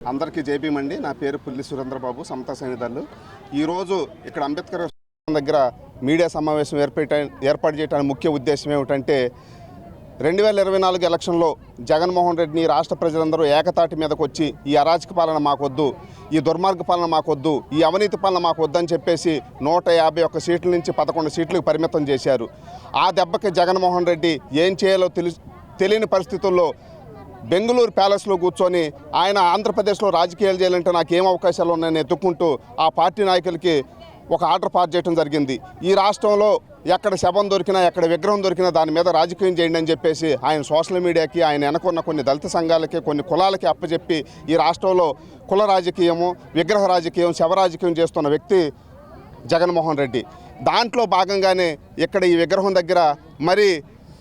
అందరికీ జైబీం నా పేరు పుల్లి సురేంద్రబాబు సమతా సైనిదారులు. ఈరోజు ఇక్కడ అంబేద్కర్ దగ్గర మీడియా సమావేశం ఏర్పాటు ఏర్పాటు చేయడానికి ముఖ్య ఉద్దేశం ఏమిటంటే రెండు వేల ఇరవై నాలుగు ఎలక్షన్లో జగన్మోహన్ రెడ్డిని రాష్ట్ర ప్రజలందరూ ఏకతాటి మీదకు వచ్చి ఈ అరాచక పాలన మాకొద్దు ఈ దుర్మార్గ పాలన మాకొద్దు ఈ అవినీతి పాలన మాకొద్దని చెప్పేసి నూట యాభై ఒక్క సీట్ల నుంచి పదకొండు సీట్లకు పరిమితం చేశారు. ఆ దెబ్బకి జగన్మోహన్ రెడ్డి ఏం చేయాలో తెలి తెలియని పరిస్థితుల్లో బెంగళూరు ప్యాలెస్లో కూర్చొని ఆయన ఆంధ్రప్రదేశ్లో రాజకీయాలు చేయాలంటే నాకు ఏం అవకాశాలు ఉన్నాయని ఎత్తుక్కుంటూ ఆ పార్టీ నాయకులకి ఒక ఆర్డర్ పాస్ చేయడం జరిగింది. ఈ రాష్ట్రంలో ఎక్కడ శవం దొరికినా ఎక్కడ విగ్రహం దొరికినా దాని మీద రాజకీయం చేయండి అని చెప్పేసి ఆయన సోషల్ మీడియాకి ఆయన వెనకున్న కొన్ని దళిత సంఘాలకి కొన్ని కులాలకి అప్పచెప్పి ఈ రాష్ట్రంలో కుల రాజకీయము విగ్రహ రాజకీయం శవ రాజకీయం చేస్తున్న వ్యక్తి జగన్మోహన్ రెడ్డి. దాంట్లో భాగంగానే ఇక్కడ ఈ విగ్రహం దగ్గర మరి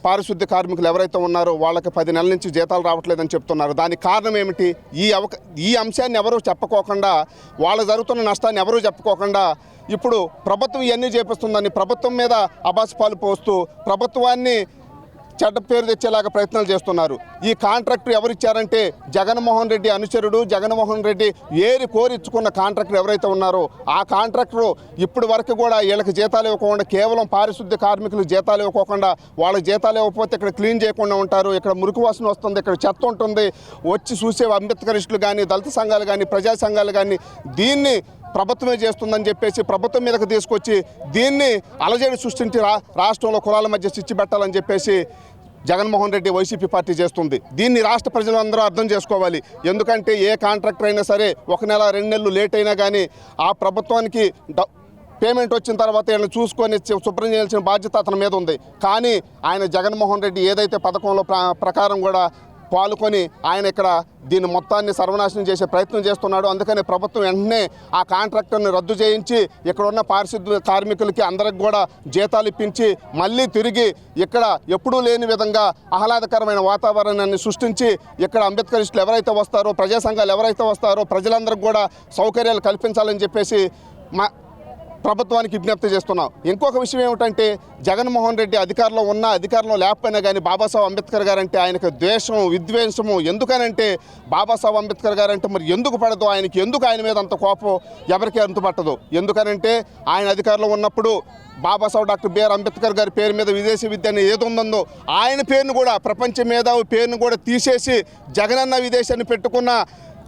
పారిశుద్ధ్య కార్మికులు ఎవరైతే ఉన్నారో వాళ్ళకి పది నెలల నుంచి జీతాలు రావట్లేదని చెప్తున్నారు. దానికి కారణం ఏమిటి? ఈ అవక ఈ అంశాన్ని ఎవరూ చెప్పుకోకుండా వాళ్ళ జరుగుతున్న నష్టాన్ని ఎవరూ చెప్పుకోకుండా ఇప్పుడు ప్రభుత్వం ఇవన్నీ చేపిస్తుందని ప్రభుత్వం మీద అబాస్పాలు పోస్తూ ప్రభుత్వాన్ని చెడ్డ పేరు తెచ్చేలాగా ప్రయత్నాలు చేస్తున్నారు. ఈ కాంట్రాక్టర్ ఎవరిచ్చారంటే జగన్మోహన్ రెడ్డి అనుచరుడు జగన్మోహన్ రెడ్డి ఏరి కోరిచ్చుకున్న కాంట్రాక్టర్ ఎవరైతే ఉన్నారో ఆ కాంట్రాక్టర్ ఇప్పటి వరకు కూడా వీళ్ళకి జీతాలు ఇవ్వకుండా కేవలం పారిశుద్ధ్య కార్మికులు జీతాలు ఇవ్వకుండా వాళ్ళకి జీతాలు ఇవ్వకపోతే ఇక్కడ క్లీన్ చేయకుండా ఉంటారు. ఇక్కడ మురికి వాసన వస్తుంది ఇక్కడ చెత్త ఉంటుంది. వచ్చి చూసే అంబేద్కరిస్టులు కానీ దళిత సంఘాలు కానీ ప్రజా సంఘాలు కానీ దీన్ని ప్రభుత్వమే చేస్తుందని చెప్పేసి ప్రభుత్వం మీదకి తీసుకొచ్చి దీన్ని అలజడి సృష్టించి రా రాష్ట్రంలో కులాల మధ్య చిచ్చి పెట్టాలని చెప్పేసి జగన్మోహన్ రెడ్డి వైసీపీ పార్టీ చేస్తుంది. దీన్ని రాష్ట్ర ప్రజలందరూ అర్థం చేసుకోవాలి. ఎందుకంటే ఏ కాంట్రాక్టర్ అయినా సరే ఒక నెల రెండు నెలలు లేట్ అయినా కానీ ఆ ప్రభుత్వానికి డ- పేమెంట్ వచ్చిన తర్వాత ఆయన చూసుకొని శుభ్రం చేయాల్సిన బాధ్యత అతని మీద ఉంది. కానీ ఆయన జగన్మోహన్ రెడ్డి ఏదైతే పథకంలో ప్రకారం కూడా పాల్గొని ఆయన ఇక్కడ దీని మొత్తాన్ని సర్వనాశనం చేసే ప్రయత్నం చేస్తున్నాడు. అందుకని ప్రభుత్వం వెంటనే ఆ కాంట్రాక్టర్ని రద్దు చేయించి ఇక్కడ ఉన్న పారిశుద్ధ్య కార్మికులకి అందరికి కూడా జీతాలు ఇప్పించి మళ్ళీ తిరిగి ఇక్కడ ఎప్పుడూ లేని విధంగా ఆహ్లాదకరమైన వాతావరణాన్ని సృష్టించి ఇక్కడ అంబేద్కరిస్టులు ఎవరైతే వస్తారో ప్రజా సంఘాలు ఎవరైతే వస్తారో ప్రజలందరికీ కూడా సౌకర్యాలు కల్పించాలని చెప్పేసి మా ప్రభుత్వానికి విజ్ఞప్తి చేస్తున్నాం. ఇంకొక విషయం ఏమిటంటే జగన్మోహన్ రెడ్డి అధికారంలో ఉన్న అధికారంలో లేకపోయినా కానీ బాబాసాహెబ్ అంబేద్కర్ గారంటే ఆయనకు ద్వేషం విద్వేషము ఎందుకనంటే బాబాసాహెబ్ అంబేద్కర్ గారంటే మరి ఎందుకు పడదు? ఆయనకి ఎందుకు ఆయన మీద అంత కోపం? ఎవరికి అంత పట్టదు ఎందుకనంటే ఆయన అధికారంలో ఉన్నప్పుడు బాబాసాహెబ్ డాక్టర్ బిఆర్ అంబేద్కర్ గారి పేరు మీద విదేశీ విద్య అని ఏది ఉందో ఆయన పేరును కూడా ప్రపంచ మేధావి పేరును కూడా తీసేసి జగనన్న విదేశాన్ని పెట్టుకున్న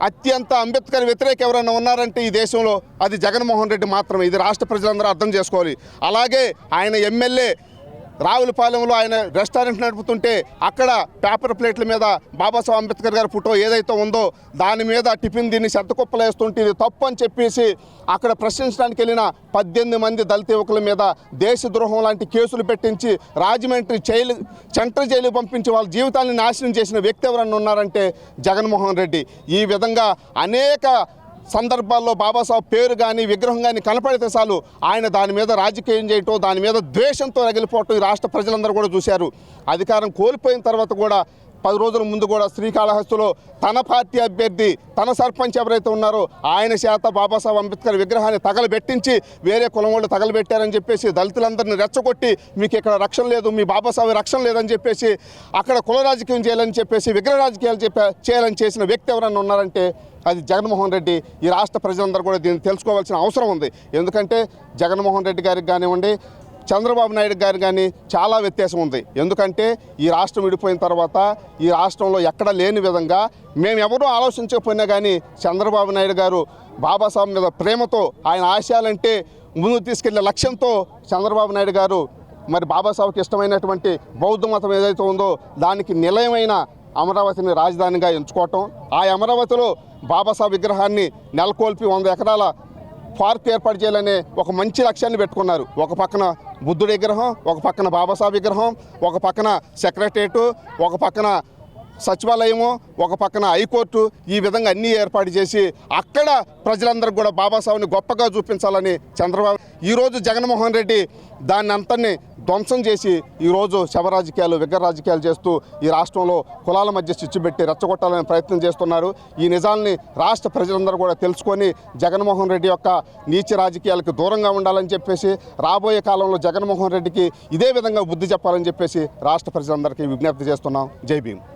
అత్యంత అంబేద్కర్ వ్యతిరేక ఎవరైనా ఉన్నారంటే ఈ దేశంలో అది జగన్మోహన్ రెడ్డి మాత్రమే. ఇది రాష్ట్ర ప్రజలందరూ అర్థం చేసుకోవాలి. అలాగే ఆయన ఎమ్మెల్యే రావులపాలెంలో ఆయన రెస్టారెంట్ నడుపుతుంటే అక్కడ పేపర్ ప్లేట్ల మీద బాబాసాహెబ్ అంబేద్కర్ గారి ఫోటో ఏదైతే ఉందో దాని మీద టిఫిన్ దీన్ని చెత్తకుప్పలు వేస్తుంటే ఇది తప్పు అని చెప్పేసి అక్కడ ప్రశ్నించడానికి వెళ్ళిన పద్దెనిమిది మంది దళిత యువకుల మీద దేశద్రోహం లాంటి కేసులు పెట్టించి రాజమండ్రి జైలు సెంట్రల్ జైలు పంపించి వాళ్ళ జీవితాన్ని నాశనం చేసిన వ్యక్తి ఎవరన్నా ఉన్నారంటే జగన్మోహన్ రెడ్డి. ఈ విధంగా అనేక సందర్భాల్లో బాబాసాహెబ్ పేరు కానీ విగ్రహం కానీ కనపడితే చాలు ఆయన దాని మీద రాజకీయం చేయటం దాని మీద ద్వేషంతో రగిలిపోవటం ఈ రాష్ట్ర ప్రజలందరూ కూడా చూశారు. అధికారం కోల్పోయిన తర్వాత కూడా పది రోజుల ముందు కూడా శ్రీకాళహస్తిలో తన పార్టీ అభ్యర్థి తన సర్పంచ్ ఎవరైతే ఉన్నారో ఆయన చేత బాబాసాహెబ్ అంబేద్కర్ విగ్రహాన్ని తగలబెట్టించి వేరే కులం వాళ్ళు తగలబెట్టారని చెప్పేసి దళితులందరినీ రెచ్చగొట్టి మీకు ఇక్కడ రక్షణ లేదు మీ బాబాసాహెబ్ రక్షణ లేదని చెప్పేసి అక్కడ కుల రాజకీయం చేయాలని చెప్పేసి విగ్రహ రాజకీయాలు చెప్పే చేయాలని చేసిన వ్యక్తి ఎవరన్నా ఉన్నారంటే అది జగన్మోహన్ రెడ్డి. ఈ రాష్ట్ర ప్రజలందరూ కూడా దీన్ని తెలుసుకోవాల్సిన అవసరం ఉంది. ఎందుకంటే జగన్మోహన్ రెడ్డి గారికి కానివ్వండి చంద్రబాబు నాయుడు గారు కానీ చాలా వ్యత్యాసం ఉంది. ఎందుకంటే ఈ రాష్ట్రం విడిపోయిన తర్వాత ఈ రాష్ట్రంలో ఎక్కడ లేని విధంగా మేము ఎవరూ ఆలోచించకపోయినా కానీ చంద్రబాబు నాయుడు గారు బాబాసాహెబ్ మీద ప్రేమతో ఆయన ఆశయాలంటే ముందు తీసుకెళ్ళే లక్ష్యంతో చంద్రబాబు నాయుడు గారు మరి బాబాసాహెబ్కి ఇష్టమైనటువంటి బౌద్ధ మతం ఏదైతే ఉందో దానికి నిలయమైన అమరావతిని రాజధానిగా ఎంచుకోవటం ఆ అమరావతిలో బాబాసాహెబ్ విగ్రహాన్ని నెలకొల్పి వంద ఎకరాల పార్క్ ఏర్పాటు చేయాలనే ఒక మంచి లక్ష్యాన్ని పెట్టుకున్నారు. ఒక పక్కన బుద్ధుడి విగ్రహం ఒక పక్కన బాబాసాహెబ్ విగ్రహం ఒక పక్కన సెక్రటరేటు ఒక పక్కన సచివాలయము ఒక పక్కన హైకోర్టు ఈ విధంగా అన్నీ ఏర్పాటు చేసి అక్కడ ప్రజలందరికీ కూడా బాబాసాహెబ్ని గొప్పగా చూపించాలని చంద్రబాబు ఈరోజు జగన్మోహన్ రెడ్డి దాన్ని అంతని ధ్వంసం చేసి ఈరోజు శవ రాజకీయాలు విగ్రహ రాజకీయాలు చేస్తూ ఈ రాష్ట్రంలో కులాల మధ్య చిచ్చు పెట్టి రెచ్చగొట్టాలని ప్రయత్నం చేస్తున్నారు. ఈ నిజాల్ని రాష్ట్ర ప్రజలందరూ కూడా తెలుసుకొని జగన్మోహన్ రెడ్డి యొక్క నీచ రాజకీయాలకు దూరంగా ఉండాలని చెప్పేసి రాబోయే కాలంలో జగన్మోహన్ రెడ్డికి ఇదే విధంగా బుద్ధి చెప్పాలని చెప్పేసి రాష్ట్ర ప్రజలందరికీ విజ్ఞప్తి చేస్తున్నాం. జై భీమ్.